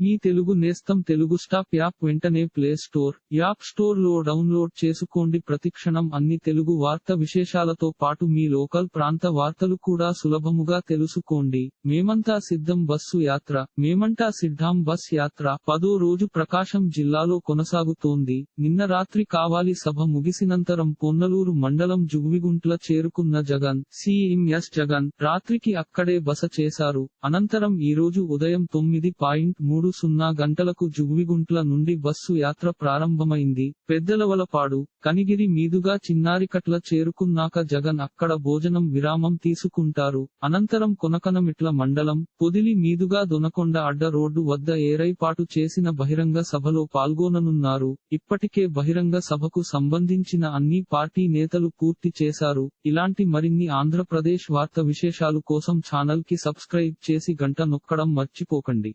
మీ తెలుగు నేస్తం Telugu stop app వెంటనే play store app స్టోర్లో డౌన్లోడ్ చేసుకోండి. ప్రతిక్షణం అన్ని తెలుగు వార్త విశేషాలతో పాటు మీ లోకల్ ప్రాంత వార్తలు కూడా సులభముగా తెలుసుకోండి. మేమంతా సిద్ధం బస్సు యాత్ర మేమంటా సిద్ధాం బస్ యాత్ర. పదో రోజు ప్రకాశం జిల్లాలో కొనసాగుతోంది. నిన్న రాత్రి కావాలి సభ ముగిసినంతరం పొన్నలూరు మండలం జుగువిగుంట్ల చేరుకున్న జగన్ సిఎంఎస్ జగన్ రాత్రికి అక్కడే బస చేశారు. అనంతరం ఈ రోజు ఉదయం తొమ్మిది పాయింట్ మూడు సున్నా గంటలకు జుగ్విగుంట్ల నుండి బస్సు యాత్ర ప్రారంభమైంది. పెద్దలవలపాడు కనిగిరి మీదుగా చిన్నారికట్ల చేరుకున్నాక జగన్ అక్కడ భోజనం విరామం తీసుకుంటారు. అనంతరం కొనకనమిట్ల మండలం పొదిలి మీదుగా దొనకొండ అడ్డ రోడ్డు వద్ద ఏరైపాటు చేసిన బహిరంగ సభలో పాల్గొననున్నారు. ఇప్పటికే బహిరంగ సభకు సంబంధించిన అన్ని పార్టీ నేతలు పూర్తి చేశారు. ఇలాంటి మరిన్ని ఆంధ్రప్రదేశ్ వార్త విశేషాలు కోసం ఛానల్కి సబ్స్క్రైబ్ చేసి గంట నొక్కడం మర్చిపోకండి.